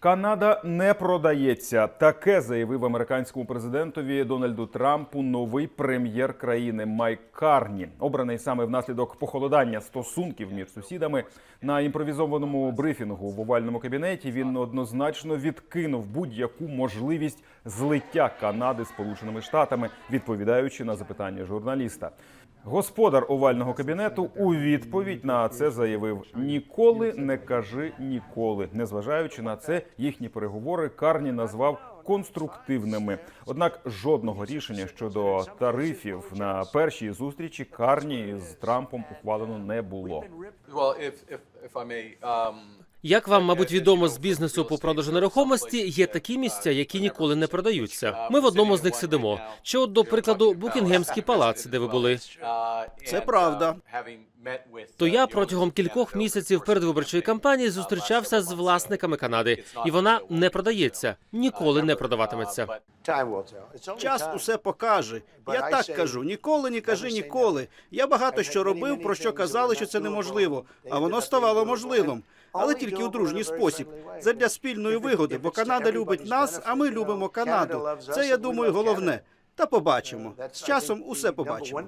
Канада не продається. Таке заявив американському президентові Дональду Трампу новий прем'єр країни Майк Карні, обраний саме внаслідок похолодання стосунків між сусідами. На імпровізованому брифінгу в овальному кабінеті він однозначно відкинув будь-яку можливість злиття Канади Сполученими Штатами, відповідаючи на запитання журналіста. Господар овального кабінету у відповідь на це заявив: ніколи не кажи ніколи. Незважаючи на це, їхні переговори Карні назвав конструктивними. Однак жодного рішення щодо тарифів на першій зустрічі Карні з Трампом ухвалено не було. Um, Як вам, мабуть, відомо з бізнесу по продажу нерухомості, є такі місця, які ніколи не продаються. Ми в одному з них сидимо. Чи от до прикладу Букінгемський палац, де ви були? uh, Це правда. with, То uh, я протягом кількох місяців передвиборчої кампанії uh, зустрічався з власниками Канади, і вона не продається, ніколи не продаватиметься. Час усе покаже. Я так кажу: ніколи не кажи ніколи. Я багато що робив, про що казали, що це неможливо, а воно ставало можливим. Але тільки у дружній спосіб, задля спільної вигоди, бо Канада любить нас, а ми любимо Канаду. Це я думаю головне. Та побачимо. З часом усе побачимо.